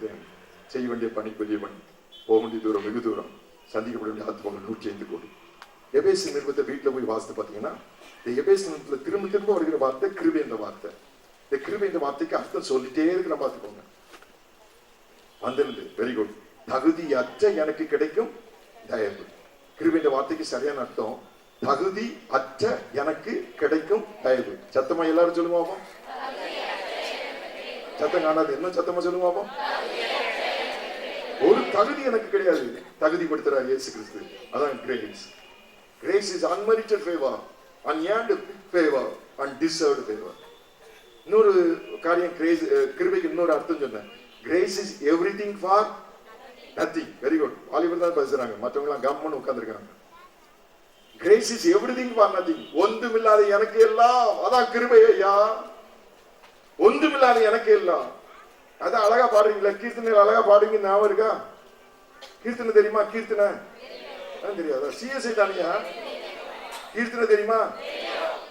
கொடுத்தேன் செய்ய வேண்டிய பணி பெரிய போக வேண்டிய தூரம் வெகு தூரம். சந்திக்கப்பட வேண்டிய ஆத்மாக்கள் நூற்றி ஐந்து கோடி. எபேசு நிறுவத்தை வீட்டில் போய் வாசித்து பார்த்தீங்கன்னா இந்த எபேசு நிறுவத்தில் திரும்ப திரும்ப வருகிற வார்த்தை கிருபை என்ற வார்த்தை. இந்த கிருபை என்ற வார்த்தைக்கு அர்த்தம் சொல்லிட்டே இருக்கிற பார்த்துக்கோங்க. வந்திருந்து வெரி குட் தகுதியற்ற எனக்கு கிடைக்கும் தயவு. கிருபை என்ற வார்த்தைக்கு சரியான அர்த்தம். தகுதி அற்ற எனக்கு கிடைக்கும் தயவு. சத்தமா எல்லாரும் சொல்லுங்க சத்தம் காணாது. என்ன சத்தமா சொல்லுங்க பாப்போம்? ஒரு தகுதி எனக்கு கிடையாது. தகுதி தகுதிப்படுத்துறார் இயேசு கிறிஸ்து. அதான் grace grace is unmerited favour unearned favour undeserved favour இன்னொரு காரியம் கிரேஸ் கிருபைக்கு இன்னொரு அர்த்தம் சொன்னேன். Grace is everything for nothing very good வாலிபர் தான் பேசுறாங்க. மற்றவங்களாம் கம்மன்னு உட்காந்துருக்காங்க grace is everything for nothing ஒன்றுமில்லாத எனக்கு எல்லாம். அதான் கிருபை ஐயா. ஒன்றுமில்லாத எனக்கு எல்லாம். அதான் அழகா பாடுறீங்களா? கீர்த்தனை அழகா பாடுங்க ஞாபகம் இருக்கா? கீர்த்தனை தெரியுமா? கீர்த்தனை? அதான் தெரியாதா சிஎஸ்ஐ தானியா கீர்த்தனை தெரியுமா?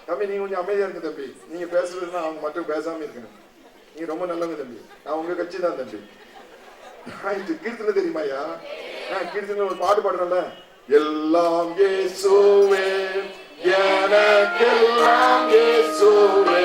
தம்பி நீங்க கொஞ்சம் அமைதியா இருங்க தம்பி. நீங்க பேசுறதுன்னா அவங்க மட்டும் பேசாம இருக்கணும். நீங்க ரொம்ப நல்லவங்க தம்பி. நான் உங்க கட்சி தான் தம்பி. ஆயிட்டு கீர்த்தனை தெரியுமாயா நான் கீர்த்தனை ஒரு பாட்டு பாடுறேன்ல. எல்லாம் இயேசுவே எனக்கெல்லாம் ஏசுவே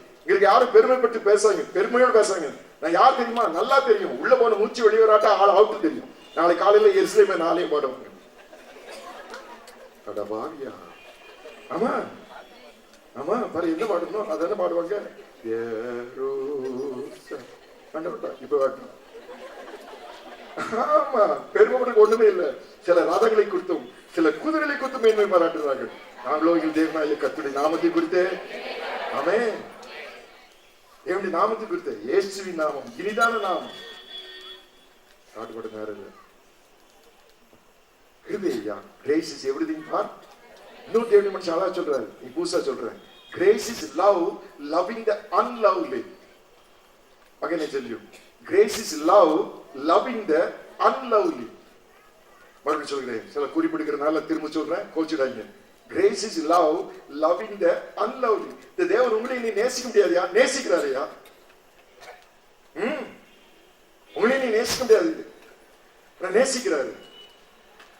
இதுக்கு யாரும் பெருமைப்பட்டு பேசாங்க பெருமையோடு பேசாங்க நான் யார் தெரியுமா? நல்லா தெரியும். உள்ள போன மூச்சு வெளியேறாட்டா ஆள் அவுட்டு தெரியும். நாளை காலையில எருசலேமே நாளையும் பாடுவாங்க அடபாவியா ஆமா. ஆமா. பாரு என்ன பாடணும் என்ன பாடுவாங்க? எருச- இப்ப வரட்டும் ஆமா. பெருமைப்பட்டு ஒண்ணுமே இல்லை. சில ரதங்களை குறித்தும் சில குதிரைகளை குறித்தும் என்னை பாராட்டுகிறார்கள். நாங்களோ இங்கே தேவனாய கத்துடைய நாமத்தை குறித்து. ஆமே வேண்டிய நாமத்தை குறித்து இயேசுவின் நாமம் இனிதான நாமம். காட்டுப்பட நேரம் கிருபையா கிரேஸ் இஸ் எவ்ரிதிங் ஃபார் மனுஷன் அழகா சொல்றாரு. நீ புதுசா சொல்றேன் grace is love loving the unlovely Again, I grace is love loving the loving மறுபடியும் சொல்கிறேன். சில திரும்ப சொல்றேன். கோச்சிடாங்க grace is love loving the unlovely இந்த தேவன் உங்களை நீ நேசிக்க முடியாதுயா? நேசிக்கிறாரையா? ம். உங்களை நீ நேசிக்க முடியாது. நேசிக்கிறாரு.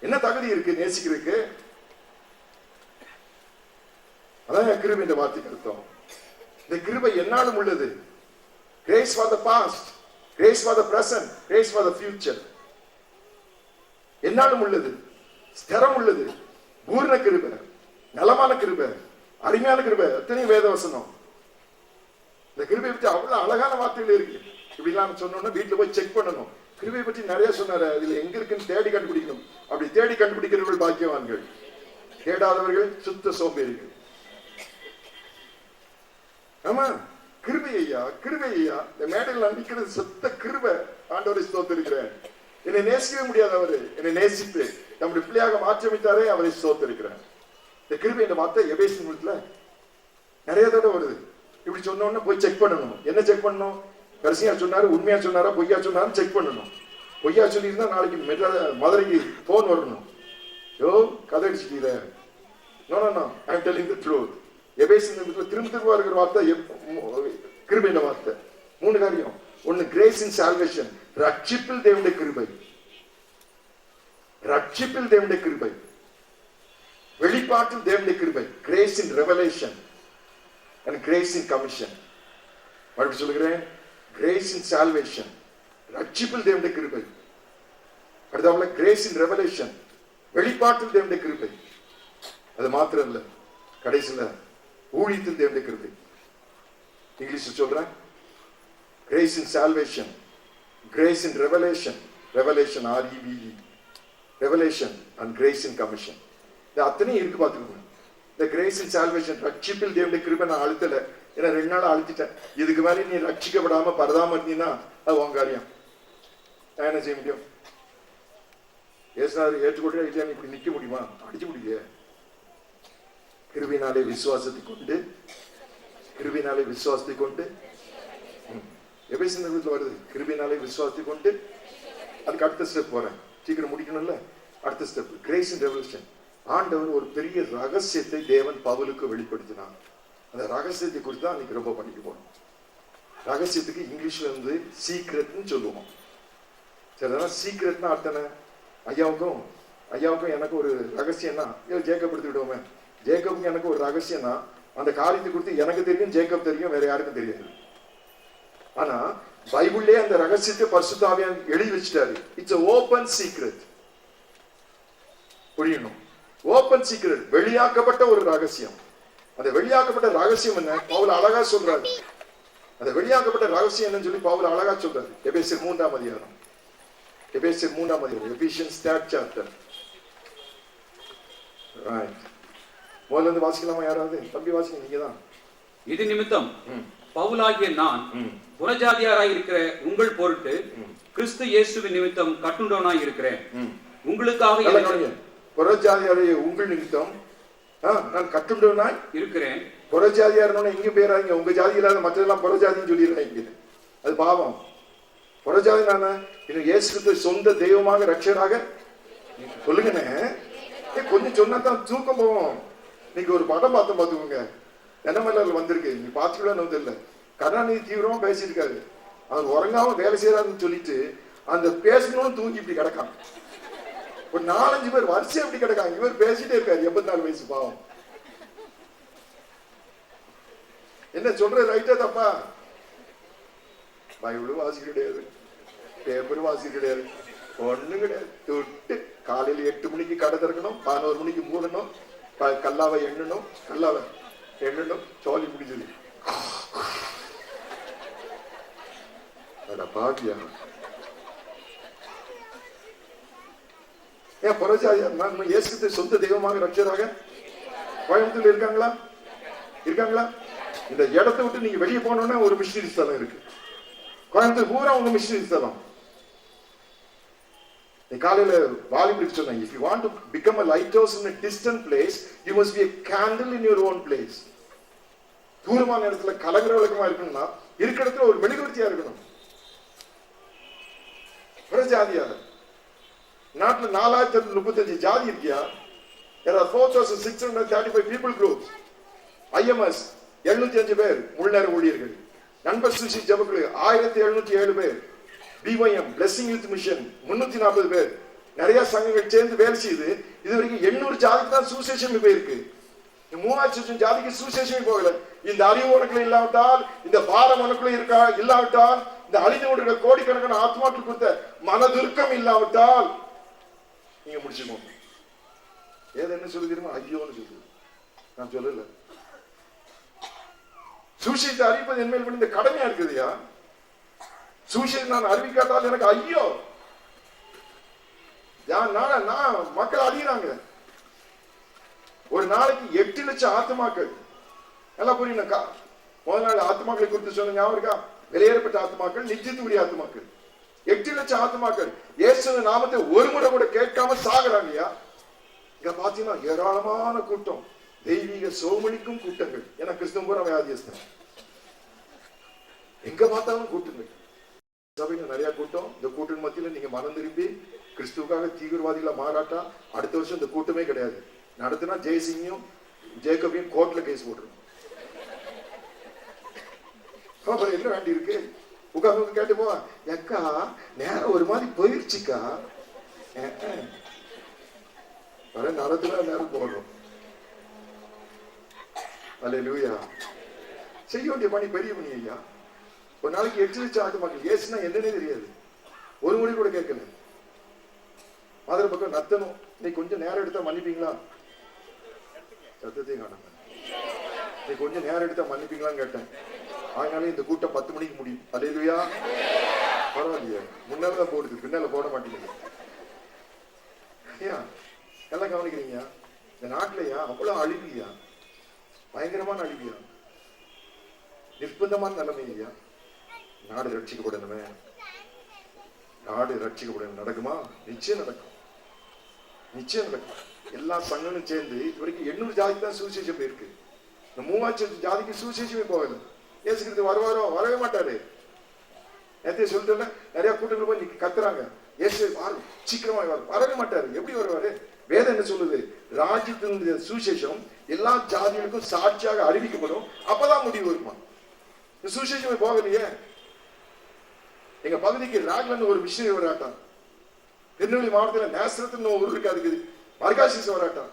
என்ன தகுதி இருக்கு நேசிக்கிறதுக்கு? அதான் கிருபை இந்த வார்த்தைக்கு அர்த்தம். இந்த கிருபை என்னாலும் உள்ளது. Grace for the past grace for the present grace for the future என்னாலும் உள்ளது. ஸ்திரம் உள்ளது. பூர்ண கிருபை. நலமான கிருபை அருமையான கிருபை எத்தனை வேத வசனம். இந்த கிருபையை பற்றி அவ்வளவு அழகான வார்த்தைகள் இருக்கு. இப்படிலாம் சொன்னோம்னா வீட்டுல போய் செக் பண்ணணும். கிருபையை பற்றி நிறைய சொன்னாரு. இதுல எங்க இருக்குன்னு தேடி கண்டுபிடிக்கணும். அப்படி தேடி கண்டுபிடிக்கிறவர்கள் பாக்கியவான்கள். தேடாதவர்கள் சுத்த சோம்பேறிகள். ஆமா கிருபை ஐயா கிருபை ஐயா. இந்த மேடையில் நிற்கிறது சுத்த கிருபை. ஆண்டவரை ஸ்தோத்திருக்கிறேன். என்னை நேசிக்கவே முடியாது அவரு. என்னை நேசித்து நம்முடைய பிள்ளையாக மாற்றியமைத்தாரே அவரை ஸ்தோத்திருக்கிறேன். இந்த கிருபை இந்த வார்த்தை எபேசின் வீட்டுல நிறைய தடவை வருது. இப்படி சொன்ன போய் செக் பண்ணணும். என்ன செக் பண்ணணும்? கடைசியா சொன்னாரு உண்மையா சொன்னாரா பொய்யா சொன்னாரு செக் பண்ணணும். பொய்யா சொல்லியிருந்தா நாளைக்கு மெட்ரா மதுரைக்கு போன் வரணும். யோ கதை அடிச்சுட்டீர no no no I am telling the truth எபேசின் திரும்ப திரும்ப இருக்கிற வார்த்தை கிருபையின வார்த்தை. மூணு காரியம். ஒன்னு கிரேஸ் இன் சால்வேஷன் ரட்சிப்பில் தேவனுடைய கிருபை. ரட்சிப்பில் தேவனுடைய கிருபை. வெளிப்பாட்டில் தேவனுடைய கிருபை grace in revelation and grace in commission மறுபடியும் சொல்லுகிறேன் கிரேஸ் இன் சால்வேஷன் ரட்சிப்பில் தேவனுடைய கிருபை. அடுத்தாப்புல கிரேஸ் இன் ரெவலேஷன் வெளிப்பாட்டில் தேவனுடைய கிருபை. அது மாத்திரம் இல்லை கடைசியில் ஊழியத்தில் தேவனுடைய கிருபை. இங்கிலீஷில் சொல்கிறேன் grace in salvation grace in revelation revelation R E V E revelation and grace in commission இது அத்தனையும் இருக்கு பார்த்துக்கோங்க. இந்த கிரேஸ் இன் சால்வேஷன் ரட்சிப்பில் தேவனுடைய கிருபை நான் அழுத்தல. ஏன்னா ரெண்டு நாள் அழுத்திட்டேன். இதுக்கு மேலே நீ ரட்சிக்கப்படாம பரதாம இருந்தீங்கன்னா அது உன் காரியம். நான் என்ன செய்ய முடியும்? ஏசுனாரு ஏற்றுக்கொண்டு இல்லையா இப்படி நிக்க முடியுமா? அடிச்சு முடியல கிருபினாலே விசுவாசத்தை கொண்டு கிருபினாலே விசுவாசத்தை கொண்டு. எப்படி நிறுவனத்தில் வருது. கிருபினாலே விசுவாசத்தை கொண்டு. அதுக்கு அடுத்த ஸ்டெப் போறேன். சீக்கிரம் முடிக்கணும்ல? அடுத்த ஸ்டெப் கிரேஸ் இன் ரெவல்யூஷன் ஆண்டவர் ஒரு பெரிய ரகசியத்தை தேவன் பவுலுக்கு வெளிப்படுத்தினார். அந்த ரகசியத்தை குறித்து தான் அன்னைக்கு ரொம்ப படிக்க போனோம். ரகசியத்துக்கு இங்கிலீஷ்ல இருந்து சீக்ரெட்னு சொல்லுவோம். சில அதான் சீக்ரெட்னா ஐயாவுக்கும் ஐயாவுக்கும் எனக்கு ஒரு ரகசியம்னா ஏதோ ஜேக்கப் எடுத்து விடுவோமே. ஜேக்கப்புக்கு எனக்கு ஒரு ரகசியம்னா அந்த காரியத்தை குறித்து எனக்கு தெரியும் ஜேக்கப் தெரியும் வேற யாருக்கும் தெரியாது. ஆனா பைபிள்லயே அந்த ரகசியத்தை பரிசுத்தாவியான் எழுதி வச்சுட்டாரு. இட்ஸ் ஓபன் சீக்ரெட் புரியணும் ஓபன் சீக்ரெட் வெளியாக்கப்பட்ட ஒரு ரகசியம். அந்த வெளியாக்கப்பட்ட ரகசியம் என்ன? பவுல் அழகா சொல்றாரு. அந்த வெளியாக்கப்பட்ட ரகசியம் என்னன்னு சொல்லி பவுல் அழகா சொல்றாரு. எபேசியர் மூன்றாம் அதிகாரம். எபேசியர் மூன்றாம் அதிகாரம். எபிஷியன்ஸ் தேர்ட் சாப்டர் ரைட் முதல்ல இருந்து வாசிக்கலாமா யாராவது? தம்பி வாசிங்க நீங்க தான் இது நிமித்தம். பவுலாகிய நான். புறஜாதியாராய் இருக்கிற உங்கள் பொருட்டு. கிறிஸ்து இயேசுவின் நிமித்தம் கட்டுண்டவனாய் இருக்கிறேன். உங்களுக்காக புறஜாதியாருடைய உங்கள் நிமித்தம் ஆ, நான் கட்டுண்டவனாய் இருக்கிறேன். புறஜாதியாருன்னு இங்கே போயிடாதீங்க உங்க ஜாதி இல்லாத மற்றதெல்லாம் புறஜாதின்னு சொல்லிடுறாங்க அது பாவம். புறஜாதி நானே இன்னும் இயேசு சொந்த தெய்வமாக ரட்சகராக? சொல்லுங்கண்ணே. ஏய், கொஞ்சம் சொன்னா தான் தூக்கம் போவோம் நீங்க ஒரு படம் பார்த்து பார்த்துக்கோங்க. என்எம்எல்ஆர்ல வந்திருக்கு. நீ பார்த்துக்கலாம்னு வந்து இல்லை கருணாநிதி தீவிரமா பேசியிருக்காரு. அவர் உறங்காம வேலை செய்யறாருன்னு சொல்லிட்டு அந்த பேசணும்னு தூங்கி இப்படி கிடக்கான். ஒரு நாலஞ்சு பேர் வரிசை எப்படி கிடக்காங்க. இவர் பேசிட்டே இருக்காரு. எண்பத்தி நாலு வயசு பாவம். என்ன சொல்ற ரைட்டா தப்பா? பைபிளும் வாசிக்க கிடையாது. பேப்பரும் வாசிக்க கிடையாது. ஒண்ணும் கிடையாது. தொட்டு காலையில எட்டு மணிக்கு கடை திறக்கணும். பதினோரு மணிக்கு மூடணும். கல்லாவை எண்ணணும். கல்லாவை எண்ணணும். சோழி முடிஞ்சது. அட ஏன் புறஜாதியா நான் இயேசுத்தை சொந்த தெய்வமாக ரட்சராக கோயம்புத்தூர்ல இருக்காங்களா? இருக்காங்களா? இந்த இடத்தை விட்டு நீங்க வெளியே போனோம்னா ஒரு மிஷினரி ஸ்தலம் இருக்கு. கோயம்புத்தூர் பூரா உங்க மிஷினரி ஸ்தலம். காலையில வாலிபுரிக்கு சொன்னேன் if you want to become a lighthouse in distant place you must be candle in your own place தூரமான இடத்துல கலங்குற விளக்கமா இருக்கணும்னா இருக்கிற இடத்துல ஒரு மெழுகுவர்த்தியா இருக்கணும். புறஜாதியா நாட்டில் நாலாயிரத்தி முப்பத்தஞ்சு ஜாதி இருக்கியா? there are four thousand six hundred thirty five people group IMS எழுநூத்தி அஞ்சு பேர் முழுநேர ஊழியர்கள். நண்பர் சுசி ஜபக்குழு ஆயிரத்தி எழுநூத்தி ஏழு பேர். பிஒஎம் பிளஸிங் யூத் மிஷன் முன்னூத்தி நாற்பது பேர். நிறைய சங்கங்கள் சேர்ந்து வேலை செய்யுது இது வரைக்கும் எண்ணூறு ஜாதிக்கு தான் சுசேஷன் போயிருக்கு இந்த மூவாயிரத்தி ஜாதிக்கு சுசேஷன் போகல இந்த அறிவு உனக்குள்ள இல்லாவிட்டால் இந்த பாரம் உனக்குள்ள இருக்கா? இல்லாவிட்டால் இந்த அழிந்து கொண்டிருக்கிற கோடிக்கணக்கான ஆத்மாக்கள் கொடுத்த மனதுருக்கம் இல்லாவிட்டால் நீங்க முடிச்சுக்கோங்க ஏது என்ன சொல்லி தெரியுமா ஐயோன்னு சொல்லுது. நான் சொல்லல. சுவிசேஷத்தை அறிவிப்பது என்மேல் பண்ணி விழுந்த கடமையா இருக்குதுயா? சுவிசேஷம் நான் அறிவிக்காட்டால் எனக்கு ஐயோ. நான் நான் மக்கள் அறியிறாங்க ஒரு நாளைக்கு எட்டு லட்சம் ஆத்மாக்கள் நல்லா புரியணுக்கா முதல் நாள் ஆத்மாக்களை குறித்து சொன்ன ஞாபகம் இருக்கா? வெளியேறப்பட்ட ஆத்மாக்கள் நிச்சயத்துக்குரிய ஆத்மாக்கள் எட்டு லட்சம் ஆத்மாக்கள் இயேசுவின் நாமத்தை ஒரு முறை கூட கேட்காம சாகுறாங்கய்யா இங்க பாத்தீங்கன்னா ஏராளமான கூட்டம். தெய்வீக சோமளிக்கும் கூட்டங்கள். ஏன்னா கிறிஸ்தவ பூரா வியாதியஸ்தன் எங்க பார்த்தாலும் கூட்டங்கள். சபையில நிறைய கூட்டம். இந்த கூட்டம் மத்தியில நீங்க மனம் திரும்பி கிறிஸ்துவுக்காக தீவிரவாதிகளை மாறாட்டா அடுத்த வருஷம் இந்த கூட்டமே கிடையாது. நடத்தினா ஜெய்சிங்கும் ஜேக்கபையும் கோர்ட்ல கேஸ் போட்டுருவோம். என்ன வேண்டி இருக்கு உட்காந்து கேட்டு போவா எக்கா நேரம் ஒரு மாதிரி போயிடுச்சுக்கா வர நேரத்துல நேரம் போடுறோம். அல்ல லூயா செய்ய வேண்டிய பணி பெரிய பணி ஐயா. ஒரு நாளைக்கு எட்டு லட்சம் மாட்டேன் ஏசுனா என்னன்னே தெரியாது. ஒரு மொழி கூட கேட்கல. மாதிரி பக்கம் நத்தணும். நீ கொஞ்சம் நேரம் எடுத்தா மன்னிப்பீங்களா? சத்தத்தையும் காணாம. நீ கொஞ்சம் நேரம் எடுத்தா மன்னிப்பீங்களான்னு கேட்டேன். அதனால இந்த கூட்டம் பத்து மணிக்கு முடியும். அலையிலுயா பரவாயில்லையா. முன்னால போடுது. பின்னால போட மாட்டேங்குது. ஐயா எல்லாம் கவனிக்கிறீங்க. இந்த நாட்டிலயா? அவ்வளவு அழிவியா? பயங்கரமான அழிவியா? நிர்பந்தமான நிலைமை ஐயா. நாடு ரட்சிக்கப்படணுமே நாடு ரட்சிக்கப்படணும் நடக்குமா? நிச்சயம் நடக்கும். நிச்சயம் நடக்கும். எல்லா சங்கமும் சேர்ந்து இது வரைக்கும் எண்ணூறு ஜாதிக்கு தான் சுவிசேஷம் போயிருக்கு. இந்த மூவாயிரத்து ஜாதிக்கு சுவிசேஷமே போகலை. ஏசுக்கிறது வருவாரோ வரவே மாட்டாரு. நேரத்தையே சொல்லிட்டு நிறைய கூட்டங்கள் போய் கத்துறாங்க. ஏசு வாரு சீக்கிரமா வரும் வரவே மாட்டாரு. எப்படி வருவாரு? வேதம் என்ன சொல்லுது? ராஜ்யத்தினுடைய சுவிசேஷம் எல்லா ஜாதிகளுக்கும் சாட்சியாக அறிவிக்கப்படும். அப்பதான் முடிவு வருமா? இந்த சுவிசேஷம் போகலையே. எங்க பகுதிக்கு ராக்லன் ஒரு மிஷினரி வராட்டா திருநெல்வேலி மாவட்டத்தில் நேசரத்துன்னு ஒரு ஊர் இருக்கு அதுக்கு. மர்காசிஸ் வராட்டம்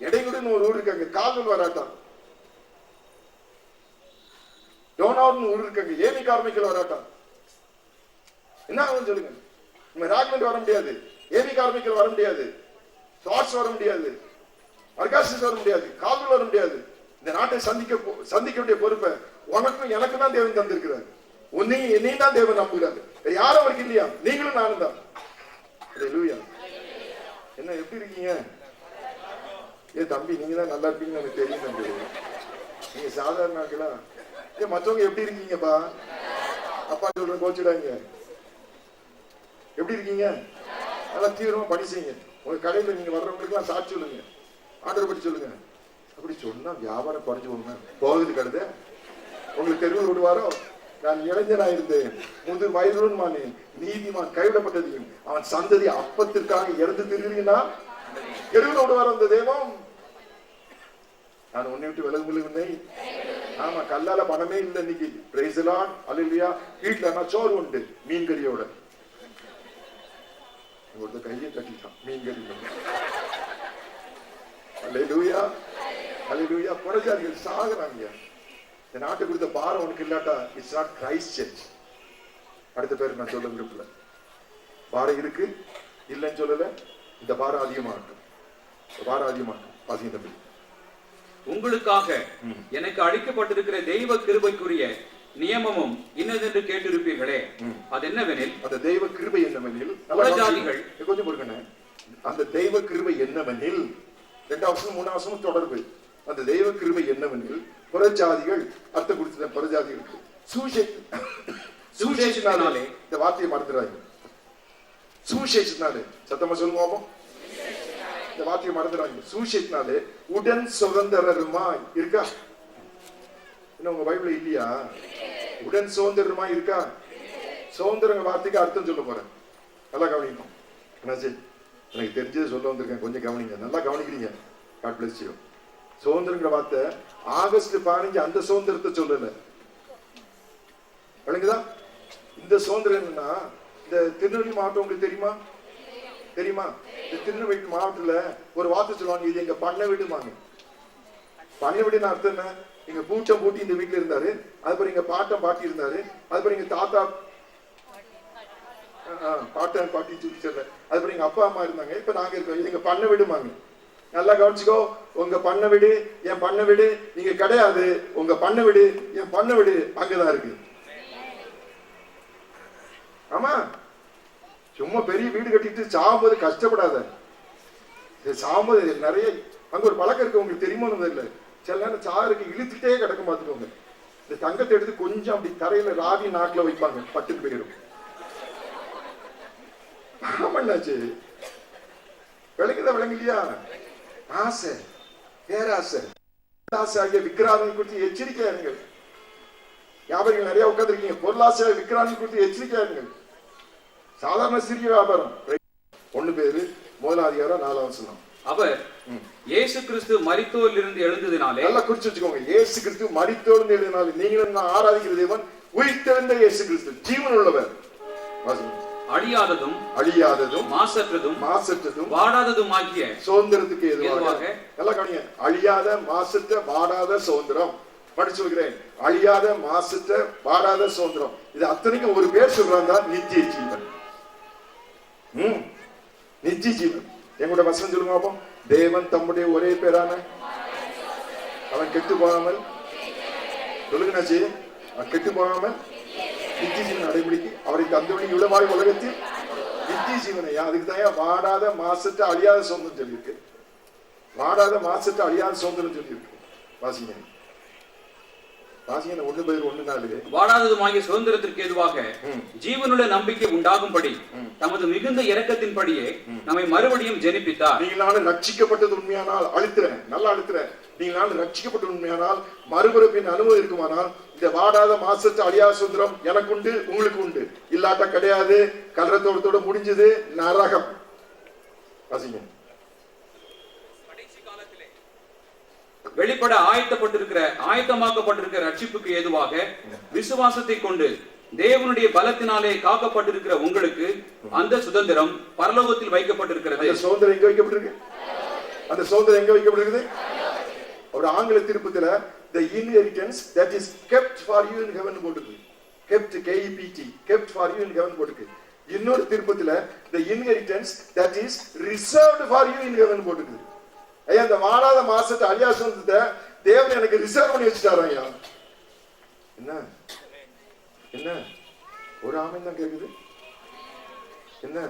எடைகுடின்னு ஒரு ஊர் இருக்காங்க காதல் கால்வல் டோனார்னு ஊர் ஏமி கார்மிக்கல் வராட்டா என்ன ஆகும் சொல்லுங்க. நம்ம ராக்மெண்ட் வர முடியாது. ஏமி கார்மிக்கல் வர முடியாது. சார்ஸ் வர முடியாது. அர்காசிஸ் வர முடியாது. கால்வல் வர முடியாது. இந்த நாட்டை சந்திக்க போ- சந்திக்க வேண்டிய பொறுப்பை உனக்கும் எனக்கு தான் தேவன் தந்திருக்கிறார். உன்னையும் என்னையும் தான் தேவன் நம்புகிறாரு. யாரும் அவருக்கு இல்லையா? நீங்களும் நானும் தான். லூயா என்ன எப்படி இருக்கீங்க? ஏ தம்பி நீங்க தான் நல்லா இருப்பீங்கன்னு எனக்கு தெரியும் தம்பி. நீங்க சாதாரண ஆக்கலாம் ஏ மற்றவங்க எப்படி இருக்கீங்கப்பா? அப்பா சொல்றேன் கோச்சுடாங்க எப்படி இருக்கீங்க? நல்லா தீவிரமா பணி செய்யுங்க. உங்க கடையில நீங்க வர்றவங்களுக்குலாம் சாட்சி சொல்லுங்க. ஆர்டர் பற்றி சொல்லுங்க. அப்படி சொன்னா வியாபாரம் குறைஞ்சு போகுங்க. போகுது கழுத. உங்களுக்கு தெருவில் விடுவாரோ நான் இளைஞனா இருந்தேன். முதிர் மானே. நீதிமான் கைவிடப்பட்டதையும் அவன் சந்ததி அப்பத்திற்காக இறந்து திரும்பினா தெருவில் விடுவாரோ அந்த தெய்வம். நான் உன்னை விட்டு விலகு இருந்தேன். ஆமா கல்லால பணமே இல்லை இன்னைக்கு. பிரைசலான் அலிலியா வீட்டுல நான் சோறு உண்டு. மீன் கறியோட ஒருத்த கையை கட்டிட்டான் மீன் கறி அல்லேலூயா அல்லேலூயா புறஜாதிகள் சாகுறாங்க. இந்த நாட்டு கொடுத்த பாரம் உனக்கு இல்லாட்டா இட்ஸ் நாட் கிரைஸ்ட் சர்ச் அடுத்த பேர் நான் சொல்ல விரும்பல பாரம் இருக்கு. இல்லைன்னு சொல்லல. இந்த பாரம் அதிகமாகட்டும். இந்த பாரம் அதிகமாகட்டும். பசங்க தம்பி. உங்களுக்காக. எனக்கு அளிக்கப்பட்டிருக்கிற தெய்வ கிருபைக்குரிய நியமமும் இன்னதென்று கேட்டிருப்பீர்களே. அது என்னவெனில்? அந்த தெய்வ கிருபை என்னவெனில். நல்லா கொஞ்சம் பொறுக்கண்ணே. அந்த தெய்வ கிருபை என்னவெனில்? ரெண்டாம் வருஷம் மூணாம் வருஷமும் தொடர்பு. அந்த தெய்வ கிருபை என்னவெனில்? புறஜாதிகள் அர்த்தம் கொடுத்த புறஜாதிகளுக்கு. சூசே சூசேஷனாலே இந்த வார்த்தையை மறந்துடுறாங்க சூசேஷனாலே சத்தமா சொல்லுங்க. இந்த வார்த்தையை மறந்துடுறாங்க சூஷித்னாலே உடன் சுதந்திரருமா இருக்கா? இன்னும் உங்க பைபிள் இல்லையா? உடன் சுதந்திரமா இருக்கா? சுதந்திரங்க வார்த்தைக்கு அர்த்தம் சொல்ல போறேன். நல்லா கவனிக்கணும். என்னாச்சு எனக்கு தெரிஞ்சதை சொல்ல வந்திருக்கேன். கொஞ்சம் கவனிங்க. நல்லா கவனிக்கிறீங்க. காட் பிளஸ் யூ சுதந்திரங்கிற வார்த்தை ஆகஸ்ட் பதினஞ்சு அந்த சுதந்திரத்தை சொல்லல. விளங்குதா? இந்த சுதந்திரம் என்னன்னா இந்த திருநெல்வேலி மாவட்டம் உங்களுக்கு தெரியுமா? தெரியுமா? இந்த திருநெல்வேலி மாவட்டத்துல ஒரு வார்த்தை சொல்லுவாங்க இது எங்க பண்ண வீடுமாங்க பண்ண வீடுன்னு அர்த்தம் என்ன? எங்க பூச்சம் பூட்டி இந்த வீட்டுல இருந்தாரு. அதுபோல எங்க பாட்டம் பாட்டி இருந்தாரு. அதுபோல எங்க தாத்தா ஆ, பாட்டன் பாட்டி சொல்ல அதுபோல எங்க அப்பா அம்மா இருந்தாங்க. இப்ப நாங்க இருக்கோம். இது எங்க பண்ண வீடுமாங்க நல்லா கவனிச்சுக்கோ உங்க பண்ண வீடு என் பண்ண வீடு நீங்க கிடையாது. உங்க பண்ண வீடு என் பண்ண வீடு அங்கதான் இருக்கு. ஆமா? சும்மா பெரிய வீடு கட்டிட்டு சாகும்போது கஷ்டப்படாத. சாகும்போது நிறைய அங்கே ஒரு பழக்கம் இருக்கு உங்களுக்கு தெரியுமான்னு தெரியல. சில நேரம் சாருக்கு இழுத்துட்டே கிடக்கும் பார்த்துக்கோங்க. இந்த தங்கத்தை எடுத்து கொஞ்சம் அப்படி தரையில ராவி நாக்கில் வைப்பாங்க பத்து போயிடும். ஆமாண்ணாச்சு விளங்குதா விளங்கலையா? ஆசை பேராசை. ஆசை ஆகிய விக்கிராதனை குறித்து எச்சரிக்கையா இருங்கள். வியாபாரிகள் நிறைய உட்காந்துருக்கீங்க பொருளாசை விக்கிராதனை குறித்து எச்சரிக்கையா இருங்கள். சாதாரண சிறிய வியாபாரம். ஒண்ணு பேரு முதலாம் அதிகாரம் நாலாம் வசனம் அவர். இயேசு கிறிஸ்து மரித்தோரிலிருந்து எழுந்ததினாலே நல்லா குறிச்சு வச்சுக்கோங்க. இயேசு கிறிஸ்து மரித்தோடு எழுதினாலும் நீங்களும் நான் ஆராதிக்கிற தேவன்? உயிர்த்தெழுந்த இயேசு கிறிஸ்து. ஜீவன் உள்ளவர். அழியாததும் அழியாததும் மாசற்றதும் மாசற்றதும் வாடாததும் ஆகிய சுதந்திரத்துக்கு எதுவாக? நல்லா கவனிங்க. அழியாத மாசற்ற வாடாத சுதந்திரம். படிச்சு சொல்கிறேன் அழியாத மாசற்ற வாடாத சுதந்திரம். இது அத்தனைக்கும் ஒரு பேர் சொல்றாங்க நித்திய ஜீவன். நித்திய ஜீவன் எங்களோட வசனம் சொல்லுங்க பாப்போம் தேவன் தம்முடைய ஒரே பேரான அவன் கெட்டு போகாமல் சொல்லுங்கண்ணாச்சி அவன் கெட்டு போகாமல் நித்திய ஜீவன் அடைபிடிக்கு அவரை தந்தவழி இவ்வளவாய் உலகத்தில் நித்திய ஜீவனை அதுக்கு தான் வாடாத மாசற்ற அழியாத சுதந்திரம் சொல்லியிருக்கு வாடாத மாசற்ற அழியாத சுதந்திரம் சொல்லியிருக்கு வாசிங்க பேர் ஒண்ணு நாலு. வாடாததுமாகிய சுதந்திரத்திற்கு ஏதுவாக ம். ஜீவனுள்ள நம்பிக்கை உண்டாகும்படி. தமது மிகுந்த இரக்கத்தின்படியே நம்மை மறுபடியும் ஜெனிப்பித்தார். நீங்கள் ரட்சிக்கப்பட்டது உண்மையானால் அழுத்துறேன். நல்லா அழுத்துறேன். நீங்கள் ரட்சிக்கப்பட்டது உண்மையானால் மறுபிறப்பின் அனுபவம் இருக்குமானால் இந்த வாடாத மாசத்து அழியா சுந்தரம் எனக்கு உண்டு உங்களுக்கு உண்டு. இல்லாட்டா கிடையாது. கலரத்தோடத்தோட முடிஞ்சது. நரகம். வாசிங்க வெளிப்பட ஆயத்தப்பட்டிருக்கிற ஆயத்தமாக்கப்பட்டிருக்கிற ரட்சிப்புக்கு ஏதுவாக விசுவாசத்தை கொண்டு தேவனுடைய பலத்தினாலே காக்கப்பட்டிருக்கிற உங்களுக்கு அந்த சுதந்திரம் பரலோகத்தில் வைக்கப்பட்டிருக்கிறது. அந்த சுதந்திரம் எங்க வைக்கப்பட்டிருக்கு? அந்த சுதந்திரம் எங்க வைக்கப்பட்டிருக்குது? ஒரு ஆங்கில திருப்பத்துல the inheritance that is kept for you in heaven போட்டுருக்கு. Kept K E P T kept for you in heaven you இன்னொரு திருப்பத்துல the inheritance that is reserved for you in heaven போட்டுக்கு ஐயா இந்த வாழாத மாசத்தை அழியா சொந்தத்தை தேவன் எனக்கு ரிசர்வ் பண்ணி வச்சுட்டாரு ஐயா. என்ன? என்ன? ஒரு ஆமைன் தான் கேக்குது. என்ன?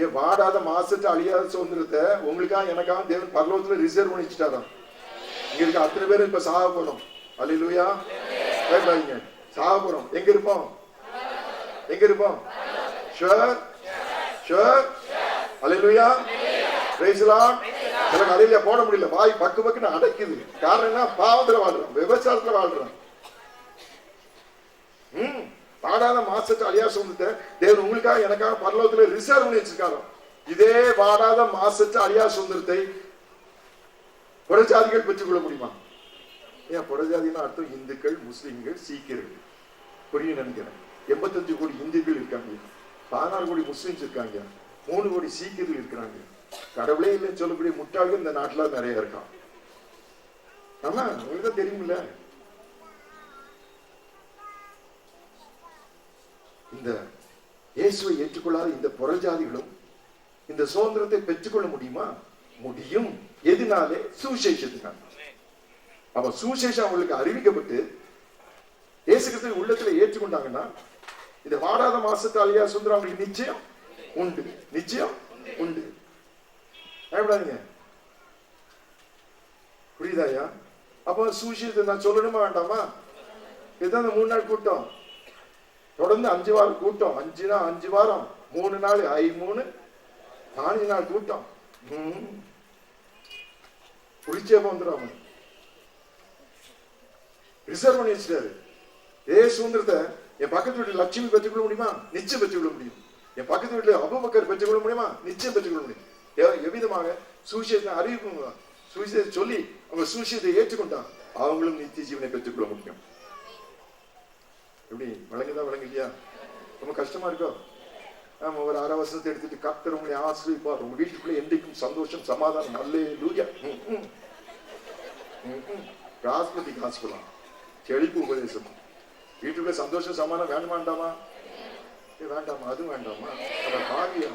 ஏ வாடாத மாசத்தை அழியாத சுதந்திரத்தை உங்களுக்காக எனக்காக தேவன் பரலோகத்துல ரிசர்வ் பண்ணி வச்சுட்டாராம். இங்க இருக்க அத்தனை பேரும் இப்ப சாக போறோம் அல்லையா கேட்காதீங்க சாக போறோம் எங்க இருப்போம்? எங்க இருப்போம்? ஷுவர் ஷுவர் அல்லையா பிரைஸ்லாம் எனக்கு கடையில போட முடியல. வாய் பக்கு பக்குன்னு அடைக்குது. காரணம் என்ன? பாவத்துல வாழ்றோம் விபச்சாரத்துல வாழ்றோம் ம். பாடாத மாசத்தை அழியா சொந்தத்தை தேவன் உங்களுக்காக எனக்காக பரலோகத்துல ரிசர்வ் பண்ணி வச்சிருக்காரோ? இதே வாடாத மாசத்து அழியா சுந்தரத்தை புறஜாதிகள் பெற்றுக்கொள்ள முடியுமா? ஏன் புறஜாதினா அர்த்தம் இந்துக்கள் முஸ்லிம்கள் சீக்கியர்கள். புரிய நினைக்கிறேன். எண்பத்தஞ்சு கோடி இந்துக்கள் இருக்காங்க. பதினாறு கோடி முஸ்லிம்ஸ் இருக்காங்க. மூணு கோடி சீக்கியர்கள் இருக்கிறாங்க. கடவுளே இல்லைன்னு சொல்லக்கூடிய முட்டாள்கள் இந்த நாட்டுல நிறைய இருக்கான். ஆமா உங்களுக்கு தெரியுமில்ல இந்த இயேசுவை ஏற்றுக்கொள்ளாத இந்த புறஜாதிகளும் இந்த சுதந்திரத்தை பெற்றுக்கொள்ள முடியுமா? முடியும். எதனாலே? சுவிசேஷத்தினால் அப்ப சுவிசேஷம் அவங்களுக்கு அறிவிக்கப்பட்டு இயேசு கிறிஸ்துவை உள்ளத்துல ஏற்றுக்கொண்டாங்கன்னா இந்த வாடாத மாசத்தாலேயா சுந்தரம் அவங்களுக்கு நிச்சயம்? உண்டு. நிச்சயம்? உண்டு. பயப்படாதீங்க. புரியுதாயா அப்போ சுவிசேஷத்தை நான் சொல்லணுமா வேண்டாமா? இதுதான் இந்த மூணு நாள் கூட்டம். தொடர்ந்து அஞ்சு வாரம் கூட்டம். அஞ்சு நாள் அஞ்சு வாரம் மூணு நாள் ஐ மூணு நாலஞ்சு நாள் கூட்டம். ம். புளிச்சே வந்துடும் ரிசர்வ் பண்ணி வச்சுட்டாரு. ஏ சுதந்திரத்தை என் பக்கத்து வீட்டில் லட்சுமி பெற்றுக்கொள்ள முடியுமா? நிச்சயம் பெற்றுக்கொள்ள முடியும். என் பக்கத்து வீட்டில் அபுபக்கர் பெற்றுக்கொள்ள முடியுமா? நிச்சயம் பெற்றுக்கொள்ள முடியும். எவ்விதமாக சுவிசேஷத்தை அறிவிப்புங்க சுவிசேஷத்தை சொல்லி அவங்க சுவிசேஷத்தை ஏற்றுக்கொண்டா அவங்களும் நித்திய ஜீவனை பெற்றுக்கொள்ள முடியும் எப்படி விளங்குதா விளங்கலையா ரொம்ப கஷ்டமா இருக்கோ ஆமா ஒரு அரை வருஷத்தை எடுத்துட்டு கத்தர் உங்களை ஆசிரியப்பார் உங்க வீட்டுக்குள்ள என்றைக்கும் சந்தோஷம் சமாதானம் நல்ல லூயா ராஸ்பதி காசுலாம் செழிப்பு உபதேசம் வீட்டுக்குள்ள சந்தோஷம் சமாதானம் வேண்டுமா வேண்டாமா ஏ, வேண்டாமா அட பாவியா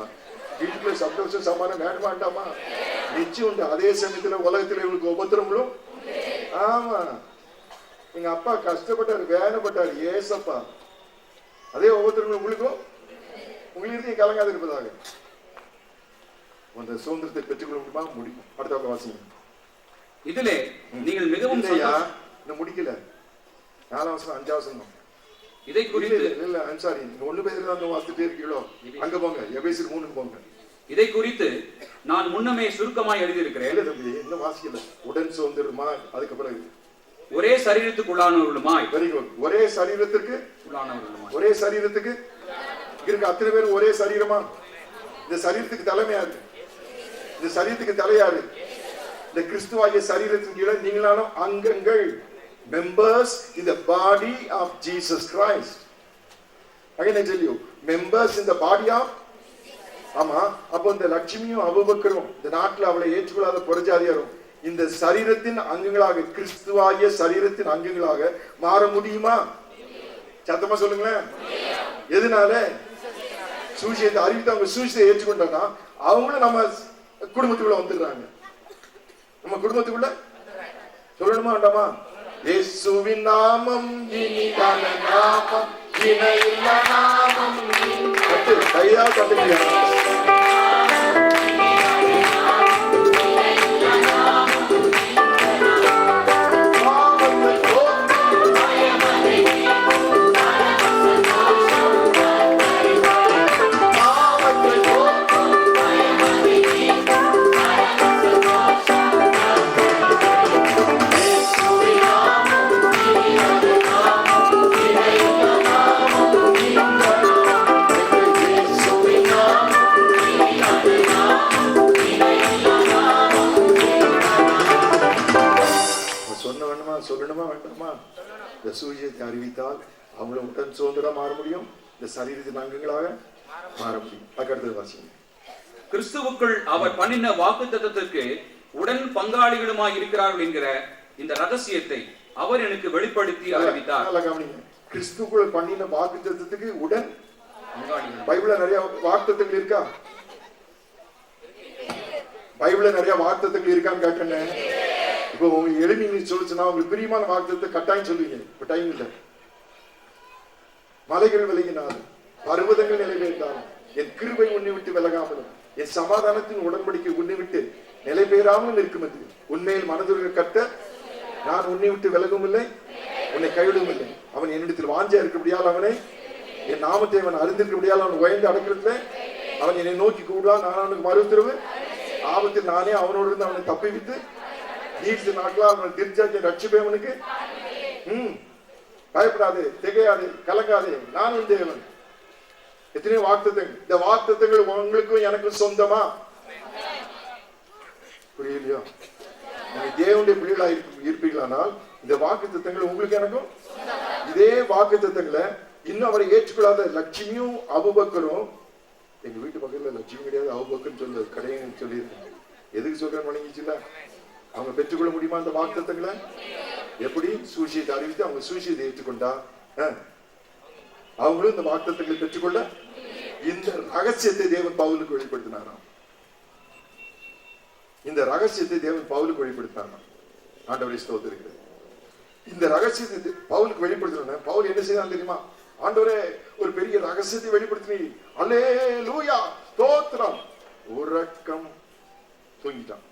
வீட்டுக்குள்ள சந்தோஷம் சமாதானம் வேண்டுமா வேண்டாமா? நிச்சயம் உண்டு. அதே சமயத்துல உலகத்துல இவங்களுக்கு உபத்திரங்களும் ஆமா. எங்க அப்பா கஷ்டப்பட்டாரு வேதனைப்பட்டாரு. ஏசப்பா அதே ஒவ்வொருத்தரும் உங்களுக்கும்? உங்களுக்கு கலங்காது இருப்பதாக. அந்த சுதந்திரத்தை பெற்றுக்கொள்ள முடியுமா? முடியும் அடுத்த வாசிங்க. இதிலே நீங்கள் மிகவும் இன்னும் முடிக்கல. நாலாம் வசனம் அஞ்சாம் வசனம். இதை குறித்து இல்ல ஐம் சாரி ஒண்ணு பேர் அந்த வாசிட்டே இருக்கீங்களோ? அங்க போங்க. எபேசியர் மூணுக்கு போங்க. இதை குறித்து நான் முன்னமே சுருக்கமாய் எழுதியிருக்கிறேன். இல்ல தம்பி இன்னும் வாசிக்கல? உடன் சுதந்திரமா அதுக்கப்புறம் ஒரே சரீரத்துக்குள்ளானவர்களுமாய். வெரி குட் ஒரே சரீரத்திற்கு? உள்ளானவர்களுமாய். ஒரே சரீரத்துக்கு? இருக்க? அத்தனை பேர் ஒரே சரீரமா? இந்த சரீரத்துக்கு தலைமை யாரு? இந்த சரீரத்துக்கு தலை யாரு? இந்த கிறிஸ்துவாகிய சரீரத்தின் கீழே நீங்களாலும் அங்கங்கள். Members in the body of Jesus Christ. Again I tell you members in the body of? ஆமா அப்போ இந்த லட்சுமியும் அவபக்கரும் இந்த நாட்டில் அவளை ஏற்றுக்கொள்ளாத புறஜாதியாரும் இந்த சரீரத்தின் அங்கங்களாக கிறிஸ்துவாகிய சரீரத்தின் அங்கங்களாக மாற முடியுமா? சத்தமா சொல்லுங்களேன். எதனால? சூசியத்தை அறிவித்து அவங்க சூசியத்தை ஏற்றுக்கொண்டாங்கன்னா அவங்களும் நம்ம குடும்பத்துக்குள்ள வந்துடுறாங்க. நம்ம குடும்பத்துக்குள்ள? சொல்லணுமா வேண்டாமா? இயேசுவின் நாமம் இனிதான நாமம் இணையில்ல நாமம். கையா கட்டுங்க. அவர் பண்ணின வாக்குத்தத்தத்திற்கு உடன் பங்காளிகளுமாய் இருக்கிறார்கள் என்கிற இந்த ரகசியத்தை அவர் எனக்கு வெளிப்படுத்தி அறிவித்தார். கிறிஸ்துக்குள்ள பண்ணின வாக்குத்தத்தத்துக்கு உடன் பங்காளிகள். பைபிள்ல நிறைய வாக்குத்தத்தங்கள் இருக்கா? பைபிள்ல நிறைய வாக்குத்தத்தங்கள் இருக்கான்னு கேட்டேன். இப்போ உங்க எளிமை நீ சொல்லுச்சுன்னா உங்களுக்கு பிரியமான வாக்குத்தத்தை கட்டாயம் சொல்லுவீங்க. இப்ப டைம் இல்லை. மலைகள் விலகினாலும் பர்வதங்கள் நிலைபெயர்ந்தாலும் என் கிருபை உன்னை விட்டு விலகாமலும் என் சமாதானத்தின் உடன்படிக்கை உன்னை விட்டு நிலை பெயராமலும் இருக்கும் என்று உண்மையில் மனதுள்ள கட்ட நான் உன்னை விட்டு விலகும் இல்லை உன்னை கைவிடவும் இல்லை அவன் என்னிடத்தில் வாஞ்சா இருக்கிறபடியால் அவனை என் நாமத்தை அவன் அறிந்திருக்கிறபடியால் அவன் உயர்ந்து அடக்கிறதுல அவன் என்னை நோக்கி கூடுவான் நான் அவனுக்கு மறுத்துருவு ஆபத்தில் நானே அவனோடு இருந்து அவனை தப்பிவித்து நீட்டு நாட்களாக அவனை திருச்சாச்சை ரட்சிப்பேன் அவனுக்கு. ம். பயப்படாது திகையாது கலங்காது. நான் நானும் தேவன். எத்தனையோ வாக்குத்தங்கள் இந்த வாக்குத்தங்கள் உங்களுக்கும் எனக்கும் சொந்தமா? புரியலையோ? நீங்க தேவனுடைய பிள்ளைகளா இருப்ப- இருப்பீர்களானால் இந்த வாக்குத்தத்தங்கள் உங்களுக்கு எனக்கும்? இதே வாக்குத்தத்தங்களை இன்னும் அவரை ஏற்றுக்கொள்ளாத லட்சுமியும் அபுபக்கரும் எங்க வீட்டு பக்கத்துல லட்சுமி கிடையாது அபுபக்கர்னு சொல்ல கடையன்னு சொல்லியிருக்காங்க. எதுக்கு சொல்றேன்னு வணங்கிச்சுல? அவங்க பெற்றுக்கொள்ள முடியுமா அந்த வாக்குத்தத்தங்களை? எப்படி? சூசியத்தை அறிவித்து அவங்க சூசியத்தை ஏற்றுக்கொண்டா? அவங்களும் இந்த வாக்குத்தத்தங்களை பெற்றுக்கொள்ள இந்த ரகசியத்தை தேவன் பவுலுக்கு வெளிப்படுத்தினாராம். இந்த ரகசியத்தை தேவன் பவுலுக்கு வெளிப்படுத்தினாராம். ஆண்டவரை ஸ்தோத்திருக்கிறது இந்த ரகசியத்தை பவுலுக்கு வெளிப்படுத்தின பவுல் என்ன செய்தான் தெரியுமா? ஆண்டவரே ஒரு பெரிய ரகசியத்தை வெளிப்படுத்தினி அல்லே லூயா ஸ்தோத்திரம். உறக்கம். தூங்கிட்டான்.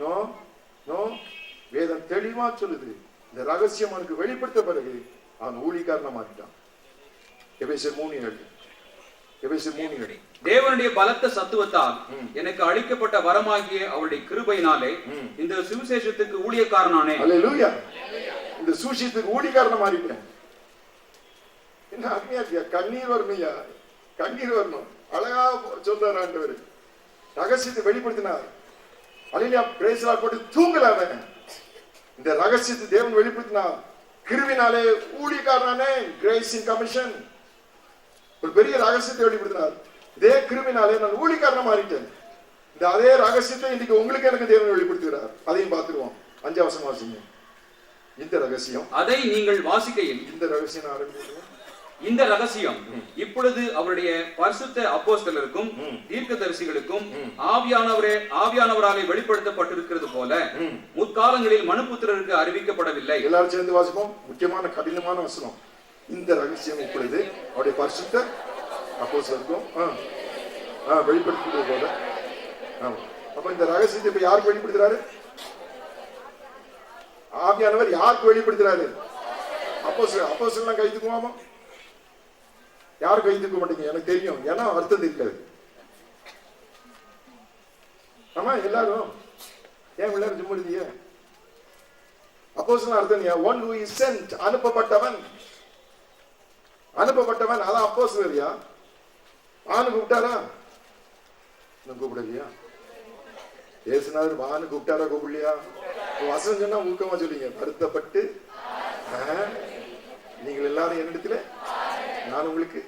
நோ நோ வேதம் தெளிவா சொல்லுது. இந்த ரகசியம் அவனுக்கு வெளிப்படுத்த பிறகு அவன் ஊழிக்காரனா மாறிட்டான். எபேசியர் மூணு ஏழு எபேசியர் மூணு ஏழு தேவனுடைய பலத்த சத்துவத்தால் ம். எனக்கு அளிக்கப்பட்ட வரமாகிய அவருடைய கிருபையினாலே ம். இந்த சுவிசேஷத்துக்கு ஊழியக்காரனானே. அல்லேலூயா இந்த சூஷியத்துக்கு ஊழிக்காரனா மாறிட்டேன் என்ன அருமையா இருக்கியா? கண்ணீர் வரணும்யா கண்ணீர் வரணும் அழகா சொல்றாரு ஆண்டவர். ரகசியத்தை வெளிப்படுத்தினார். அலிலியா பிரேசலா போட்டு தூங்கல அவன். இந்த ரகசியத்தை தேவன் வெளிப்படுத்தினார். கிருவினாலே ஊழியக்காரனானே. கிரேஸ் இன் கமிஷன் ஒரு பெரிய ரகசியத்தை வெளிப்படுத்தினார். இதே கிருமினாலே நான் ஊழிக்காரனா மாறிட்டேன். இந்த அதே ரகசியத்தை இன்னைக்கு உங்களுக்கு எனக்கு தேவன் வெளிப்படுத்துகிறார். அதையும் பார்த்துருவோம். அஞ்சாம் வசனம் வாசிங்க. இந்த ரகசியம். அதை நீங்கள் வாசிக்கையில் இந்த ரகசியம் ஆரம்பிக்கிறோம் இந்த ரகசியம் இப்பொழுது அவருடைய பரிசுத்த அப்போஸ்தலருக்கும். தீர்க்கதரிசிகளுக்கும். ஆவியானவரே ஆவியானவராலே வெளிப்படுத்தப்பட்டிருக்கிறது போல. முற்காலங்களில் மனுபுத்திரருக்கு அறிவிக்கப்படவில்லை. எல்லாரும் சேர்ந்து வாசிப்போம். முக்கியமான கடினமான வசனம். இந்த ரகசியம் இப்பொழுது அவருடைய பரிசுத்த அப்போ இருக்கும். வெளிப்படுத்துறது போல. அப்ப இந்த ரகசியத்தை இப்ப யாருக்கு வெளிப்படுத்துறாரு? ஆவியானவர் யாருக்கு வெளிப்படுத்துறாரு? அப்போ அப்போ சொல்லலாம் கை தூக்குவாமா? யாரும் கை தூக்க மாட்டீங்க? எனக்கு தெரியும். ஏன்னா அர்த்தம் தெரியாது. ஆமா எல்லாரும். ஏன் எல்லாரும் சும்மா இருந்தீங்க அப்போஸ்தலன் அர்த்தம் இல்லையா? ஒன் ஹூ இஸ் சென்ட் அனுப்பப்பட்டவன். அனுப்பப்பட்டவன் அதான் அப்போஸ்தலரியா? வானு கூப்பிட்டாரா? இன்னும் கூப்பிடலையா? ஏசுனார் வான்னு கூப்பிட்டாரா கூப்பிடலையா? வசனம் சொன்னா ஊக்கமா சொல்லுங்க வருத்தப்பட்டு ஆ, நீங்கள் எல்லாரும் என்னிடத்துல? நான் உங்களுக்கு?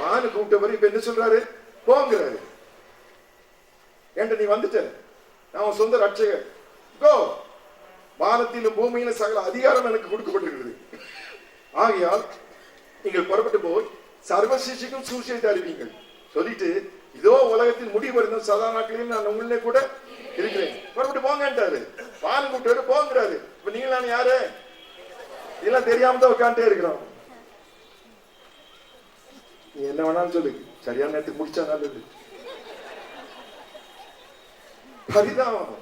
வானு கூப்பிட்டவரை இப்ப என்ன சொல்றாரு? போங்கிறாரு. ஏன்டா நீ வந்துட்ட? நான் உன் சொந்த ரட்சகர் கோ! வானத்திலும் பூமியிலும் சகல அதிகாரம் எனக்கு கொடுக்கப்பட்டிருக்கிறது. ஆகையால் நீங்கள் புறப்பட்டு போய் சர்வ சிஷிக்கும் சூசியத்தை அறிவிங்கள் சொல்லிட்டு இதோ உலகத்தின் முடிவு இருந்த சதா நாட்களில் நான் உங்களே கூட இருக்கிறேன். புறப்பட்டு போங்கன்றாரு வானம் கூப்பிட்டாரு போங்கிறாரு. இப்ப நீங்க நான் யாரு? இதெல்லாம் தெரியாம தான் உட்காந்துட்டே இருக்கிறோம். நீ என்ன வேணாலும் சொல்லு. சரியான நேரத்துக்கு முடிச்சா நல்லது. பரிதாபம்.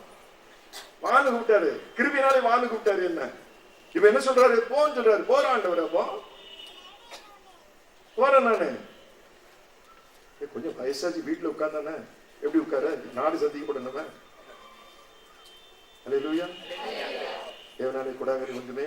வானு கூப்பிட்டாரு. கிருபினாலே வானு கூப்பிட்டாரு என்ன? இப்ப என்ன சொல்றாரு? போன்னு சொல்றாரு. போறாண்டவர் அப்போ போறேன் நானு. கொஞ்சம் வயசாச்சு வீட்டுல உட்கார்ந்தானே எப்படி உட்கார? நாடு சந்திக்கப்படணுமே அல்லேலூயா தேவனாலே கூடாங்கரி ஒன்றுமே.